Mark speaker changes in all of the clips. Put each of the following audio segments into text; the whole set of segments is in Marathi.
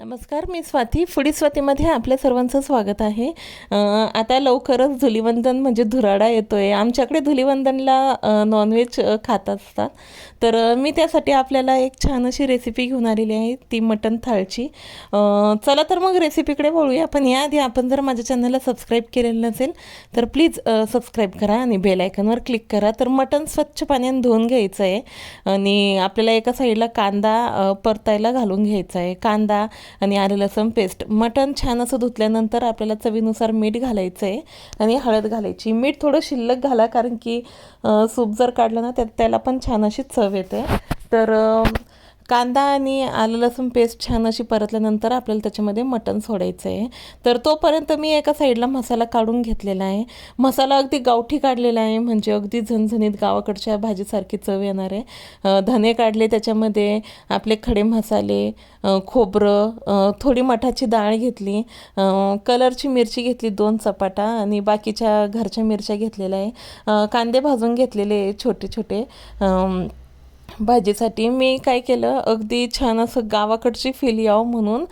Speaker 1: नमस्कार मी स्वाती. फुडी स्वातीमध्ये आपल्या सर्वांचं स्वागत आहे. आता लवकरच धुलिवंदन म्हणजे धुराडा येतो आहे आमच्याकडे धुलिवंदनला नॉनव्हेज खात असतात. तर मी त्यासाठी आपल्याला एक छान अशी रेसिपी घेऊन आलेली आहे ती मटन थाळची. चला तर मग रेसिपीकडे वळूया. पण याआधी आपण जर माझ्या चॅनलला सबस्क्राईब केलेलं नसेल तर प्लीज सबस्क्राईब करा आणि बेल आयकनवर क्लिक करा. तर मटन स्वच्छ पाण्याने धुवून घ्यायचं आहे आणि आपल्याला एका साईडला कांदा परतायला घालून घ्यायचा आहे कांदा आणि आलं लसम पेस्ट मटण छान असं धुतल्यानंतर आपल्याला चवीनुसार मीठ घालायचं आहे आणि हळद घालायची. मीठ थोडं शिल्लक घाला कारण की सूप जर काढलं ना त्यात त्याला पण छान अशी चव येते. तर कांदा आणि आलं लसूण पेस्ट छान अशी परतल्यानंतर आपल्याला त्याच्यामध्ये मटण सोडायचं आहे तर तोपर्यंत मी एका साईडला मसाला काढून घेतलेला आहे. मसाला अगदी गावठी काढलेला आहे म्हणजे अगदी झणझणीत गावाकडच्या भाजीसारखी चव येणार आहे. धने काढले त्याच्यामध्ये आपले खडे मसाले खोबरं थोडी मठाची डाळ घेतली कलरची मिरची घेतली दोन चपाटा आणि बाकीच्या घरच्या मिरच्या घेतलेल्या आहे. कांदे भाजून घेतलेले छोटे छोटे भाजीसाठी मी काय केलं अगदी छान असं गावाकडची फील यावं म्हणून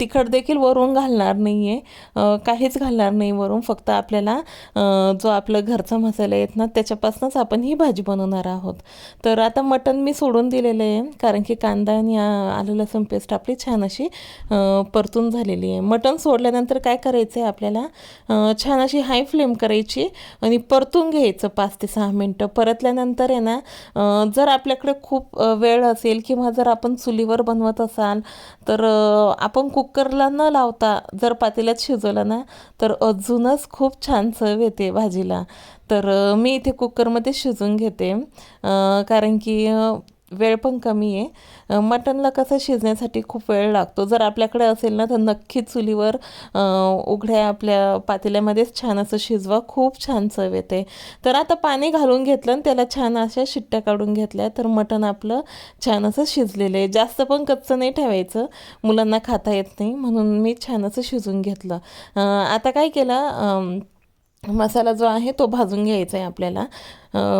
Speaker 1: तिखट देखील वरून घालणार नाही आहे काहीच घालणार नाही वरून फक्त आपल्याला जो आपलं घरचा मसाला येत ना त्याच्यापासूनच आपण ही भाजी बनवणार आहोत. तर आता मटण मी सोडून दिलेलं आहे कारण की कांदा आणि आलं लसूण पेस्ट आपली छान अशी परतून झालेली आहे. मटण सोडल्यानंतर काय करायचं आहे आपल्याला छान अशी हाय फ्लेम करायची आणि परतून घ्यायचं पाच ते सहा मिनटं. परतल्यानंतर आहे ना जर आपल्याकडे खूप वेळ असेल किंवा जर आपण चुलीवर बनवत असाल तर आपण कुकरला न लावता जर पातेल्यात शिजवलं ना तर अजूनच खूप छान चव येते भाजीला. तर मी इथे कुकरमध्ये शिजून घेते. कारण की वेळ पण कमी आहे. मटनला मटणला कसं शिजण्यासाठी खूप वेळ लागतो. जर आपल्याकडे असेल ना तर नक्कीच चुलीवर उघड्या आपल्या पातेल्यामध्येच छान असं शिजवा. खूप छान चव येते. तर आता पाणी घालून घेतलं आणि त्याला छान अशा शिट्ट्या काढून घेतल्या. तर मटण आपलं छान असं शिजलेलं आहे. जास्त पण कच्चं नाही ठेवायचं. मुलांना खाता येत नाही म्हणून मी छान असं शिजून घेतलं. आता काय केलं? मसाला जो आहे तो भाजून घ्यायचा आहे आपल्याला.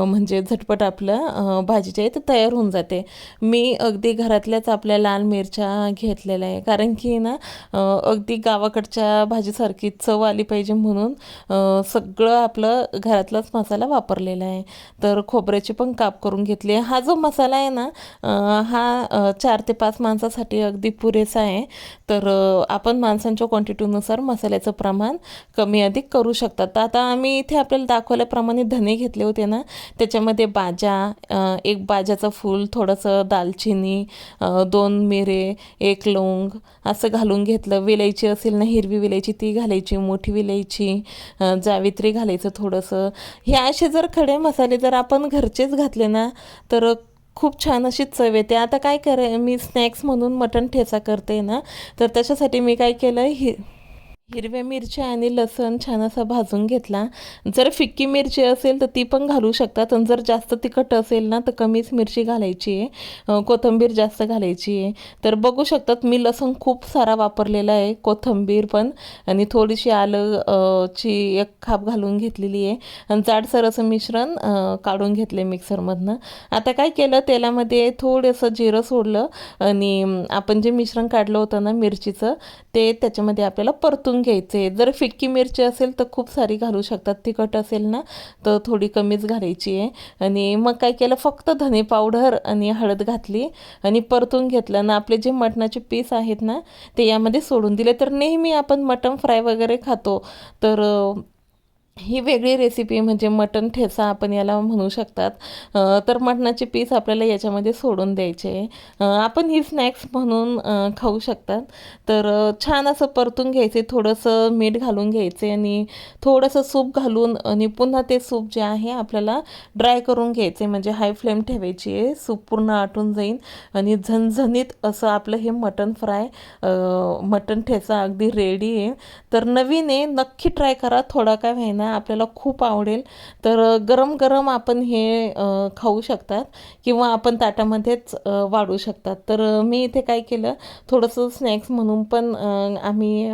Speaker 1: म्हणजे झटपट आपलं भाजी जी आहे तर तयार होऊन जाते. मी अगदी घरातल्याच आपल्या लाल मिरच्या घेतलेल्या आहे. कारण की ना अगदी गावाकडच्या भाजीसारखी चव आली पाहिजे म्हणून सगळं आपलं घरातलाच मसाला वापरलेला आहे. तर खोबऱ्याची पण काप करून घेतली आहे. हा जो मसाला आहे ना हा चार ते पाच माणसासाठी अगदी पुरेसा आहे. तर आपण माणसांच्या क्वांटिटीनुसार मसाल्याचं प्रमाण कमी अधिक करू शकतात. तर आता आम्ही इथे आपल्याला दाखवल्याप्रमाणे धने घेतले होते ना त्याच्यामध्ये बाजा एक बाजाचं फूल थोडंसं दालचिनी दोन मिरे एक लवंग असं घालून घेतलं. विलायची असेल ना हिरवी विलायची ती घालायची मोठी विलायची जावित्री घालायचं थोडंसं. हे असे जर खडे मसाले जर आपण घरचेच घातले ना तर खूप छान अशी चव येते. आता काय करे मी स्नॅक्स म्हणून मटण ठेचा करते ना तर त्याच्यासाठी मी काय केलं ही हिरव्या मिरच्या आणि लसण छान असा भाजून घेतला. जर फिक्की मिरची असेल तर ती पण घालू शकतात. आणि जर जास्त तिखट असेल ना तर कमीच मिरची घालायची आहे. कोथंबीर कोथिंबीर जास्त घालायची आहे. तर बघू शकतात मी लसूण खूप सारा वापरलेला आहे कोथिंबीर पण. आणि थोडीशी आलं ची एक खाप घालून घेतलेली आहे. आणि जाडसर असं मिश्रण काढून घेतले मिक्सरमधनं. आता काय केलं तेलामध्ये थोडंसं जिरं सोडलं. आणि आपण जे मिश्रण काढलं होतं ना मिरचीचं ते त्याच्यामध्ये आपल्याला परतून घ्यायचे. जर फिटकी मिरची असेल तर खूप सारी घालू शकतात. तिखट असेल ना तर थोडी कमीच घालायची आहे. आणि मग काय केलं फक्त धने पावडर आणि हळद घातली आणि परतून घेतलं. ना आपले जे मटणाचे पीस आहेत ना ते यामध्ये सोडून दिले. तर नेहमी आपण मटण फ्राय वगैरे खातो. तर ही वेगळी रेसिपी म्हणजे मटण ठेचा आपण याला म्हणू शकतात. तर मटणाचे पीस आपल्याला याच्यामध्ये सोडून द्यायचे. आपण ही स्नॅक्स म्हणून खाऊ शकतात. तर छान असं परतून घ्यायचे थोडंसं मीठ घालून घ्यायचे आणि थोडंसं सूप घालून आणि पुन्हा ते सूप जे आहे आपल्याला ड्राय करून घ्यायचे. म्हणजे हाय फ्लेम ठेवायची आहे सूप पूर्ण आटून जाईल आणि झणझणीत असं आपलं हे मटण फ्राय मटण ठेचा अगदी रेडी आहे. तर नवीन आहे नक्की ट्राय करा थोडा काय व्हायना. आपल्याला खूप आवडेल. तर गरम गरम आपण हे खाऊ शकतात किंवा आपण ताटामध्येच वाढू शकतात. तर मी इथे काय केलं थोडंसं स्नॅक्स म्हणून पण आम्ही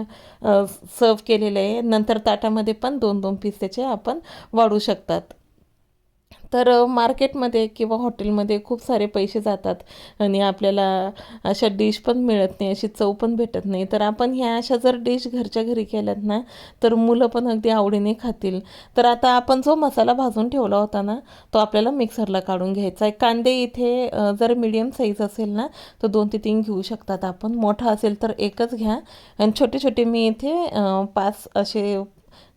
Speaker 1: सर्व केलेलं आहे. नंतर ताटामध्ये पण दोन दोन पीस त्याचे आपण वाढू शकतात. तर मार्केटमध्ये किंवा हॉटेलमध्ये खूप सारे पैसे जातात आणि आपल्याला अशा डिश पण मिळत नाही अशी चव पण भेटत नाही. तर आपण ह्या अशा जर डिश घरच्या घरी केल्यात ना तर मुलं पण अगदी आवडीने खातील. तर आता आपण जो मसाला भाजून ठेवला होता ना तो आपल्याला मिक्सरला काढून घ्यायचा आहे. कांदे इथे जर मीडियम साईज असेल ना तर दोन ते तीन घेऊ शकतात आपण. मोठा असेल तर एकच घ्या. आणि छोटे छोटे मी इथे पाच असे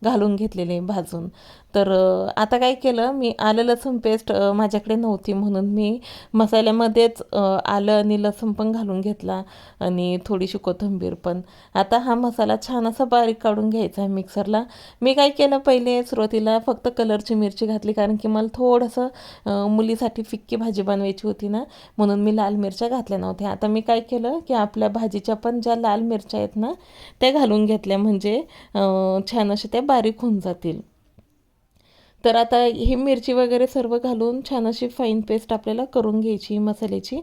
Speaker 1: घालून घेतलेले भाजून. तर आता काय केलं मी आलं लसूण पेस्ट माझ्याकडे नव्हती म्हणून मी मसाल्यामध्येच आलं आणि लसूण पण घालून घेतला आणि थोडीशी कोथिंबीर पण. आता हा मसाला छान असा बारीक काढून घ्यायचा आहे मिक्सरला मी काय केलं पहिले सुरुवातीला फक्त कलरची मिरची घातली कारण की मला थोडंसं मुलीसाठी फिक्की भाजी बनवायची होती ना म्हणून मी लाल मिरच्या घातल्या नव्हत्या. आता मी काय केलं की आपल्या भाजीच्या पण ज्या लाल मिरच्या आहेत ना त्या घालून घेतल्या. म्हणजे छान अशा त्या बारीक होऊन जातील. तर आता ही मिरची वगैरे सर्व घालून छान अशी फाईन पेस्ट आपल्याला करून घ्यायची मसाल्याची.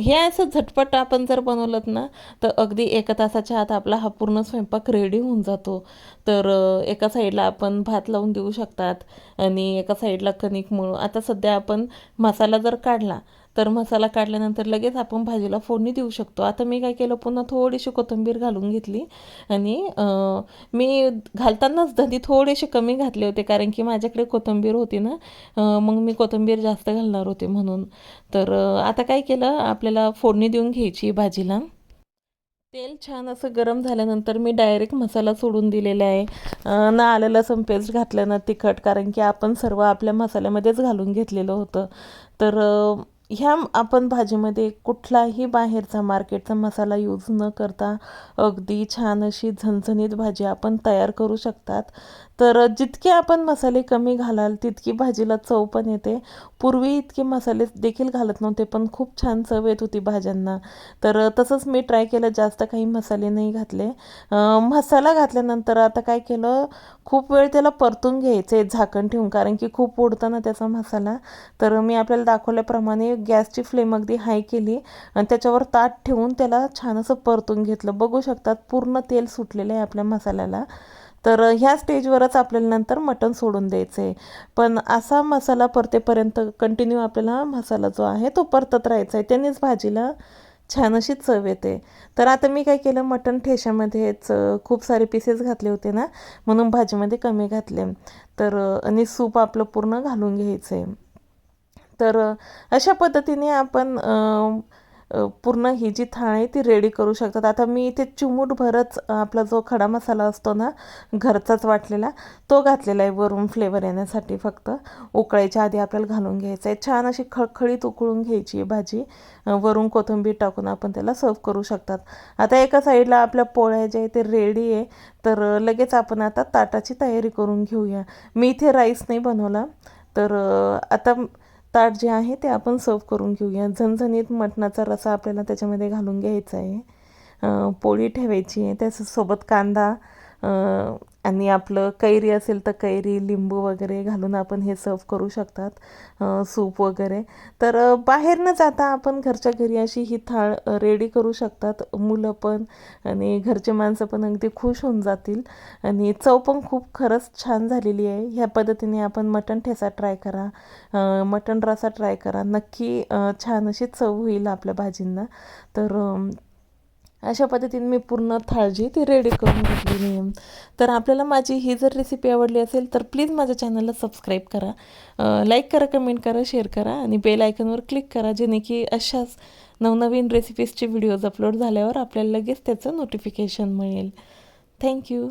Speaker 1: हे असं झटपट आपण जर बनवलं ना तर अगदी एका तासाच्या आत आपला हा पूर्ण स्वयंपाक रेडी होऊन जातो. तर एका साईडला आपण भात लावून देऊ शकतात आणि एका साईडला कणिक मळू. आता सध्या आपण मसाला जर काढला तर मसाला काढल्यानंतर लगेच आपण भाजीला फोडणी देऊ शकतो. आता मी काय केलं पुन्हा थोडीशी कोथिंबीर घालून घेतली आणि मी घालतानाच धंदी थोडेसे कमी घातले होते कारण की माझ्याकडे कोथिंबीर होती ना मग मी कोथिंबीर जास्त घालणार होते म्हणून. तर आता काय केलं आपल्याला फोडणी देऊन घ्यायची भाजीला. तेल छान असं गरम झाल्यानंतर मी डायरेक्ट मसाला सोडून दिलेला आहे. ना आलं लसूण पेस्ट घातलं ना तिखट कारण की आपण सर्व आपल्या मसाल्यामध्येच घालून घेतलेलं होतं. तर ह्या आपण भाजीमध्ये कुठलाही बाहेरचा मार्केटचा मसाला यूज न करता अगदी छान अशी झणझणीत भाजी आपण तयार करू शकतात. तर जितके आपण मसाले कमी घालाल तितकी भाजीला चव पण येते. पूर्वी इतके मसाले देखील घालत नव्हते पण खूप छान चव येत होती भाज्यांना. तर तसंच मी ट्राय केलं जास्त काही मसाले नाही घातले. मसाला घातल्यानंतर आता काय केलं खूप वेळ त्याला परतून घ्यायचे झाकण ठेवून कारण की खूप उडतं ना त्याचा मसाला. तर मी आपल्याला दाखवल्याप्रमाणे गॅसची फ्लेम अगदी हाय केली आणि त्याच्यावर ताट ठेवून त्याला छान असं परतून घेतलं. बघू शकतात पूर्ण तेल सुटलेलं आहे आपल्या मसाल्याला. तर ह्या स्टेजवरच आपल्याला नंतर मटण सोडून द्यायचं आहे पण असा मसाला परतेपर्यंत कंटिन्यू आपल्याला मसाला जो आहे तो परतत राहायचा आहे त्यानेच भाजीला छान अशी चव येते. तर आता मी काय केलं मटण ठेशामध्येच खूप सारे पीसेस घातले होते ना म्हणून भाजीमध्ये कमी घातले. तर आणि सूप आपलं पूर्ण घालून घ्यायचं आहे तर अशा पद्धतीने आपण पूर्ण ही जी थाळ आहे ती रेडी करू शकतात. आता मी इथे चिमूटभरच आपला जो खडा मसाला असतो ना घरचाच वाटलेला तो घातलेला आहे वरून फ्लेवर येण्यासाठी फक्त. उकळायच्या आधी आपल्याला घालून घ्यायचं आहे. छान अशी खळखळीत उकळून घ्यायची आहे भाजी. वरून कोथिंबीर टाकून आपण त्याला सर्व करू शकतात. आता एका साईडला आपल्या पोळ्या जे आहे ते रेडी आहे. तर लगेच आपण आता ताटाची तयारी करून घेऊया. मी इथे राईस नाही बनवला. तर आता ताट जे आहे ते आपण सर्व करून घेऊया. झणझणीत मटणाचा रसा आपल्याला त्याच्यामध्ये घालून घ्यायचा आहे. पोळी ठेवायची आहे. त्याच्यासोबत कांदा आणि आपलं कैरी असेल तर कैरी लिंबू वगैरे घालून आपण हे सर्व करू शकतात सूप वगैरे. तर बाहेर न जाता आपण घरच्या घरी अशी ही थाळ रेडी करू शकतात. मुलं पण आणि घरचे माणसं पण अगदी खुश होऊन जातील. आणि चव पण खूप खरंच छान झालेली आहे. ह्या पद्धतीने आपण मटण ठेसा ट्राय करा. मटण रसा ट्राय करा. नक्की छान अशी चव होईल आपल्या भाजींना. तर अशा पद्धतीने मी पूर्ण थाळजी ती रेडी करून घेतली मी. तर आपल्याला माझी ही जर रेसिपी आवडली असेल तर प्लीज माझ्या चॅनलला सबस्क्राईब करा. लाईक करा कमेंट करा शेअर करा आणि बेल आयकनवर क्लिक करा जेणे की अशाच नवनवीन रेसिपीजचे व्हिडिओज अपलोड झाल्यावर आपल्याला लगेच त्याचं नोटिफिकेशन मिळेल. थँक्यू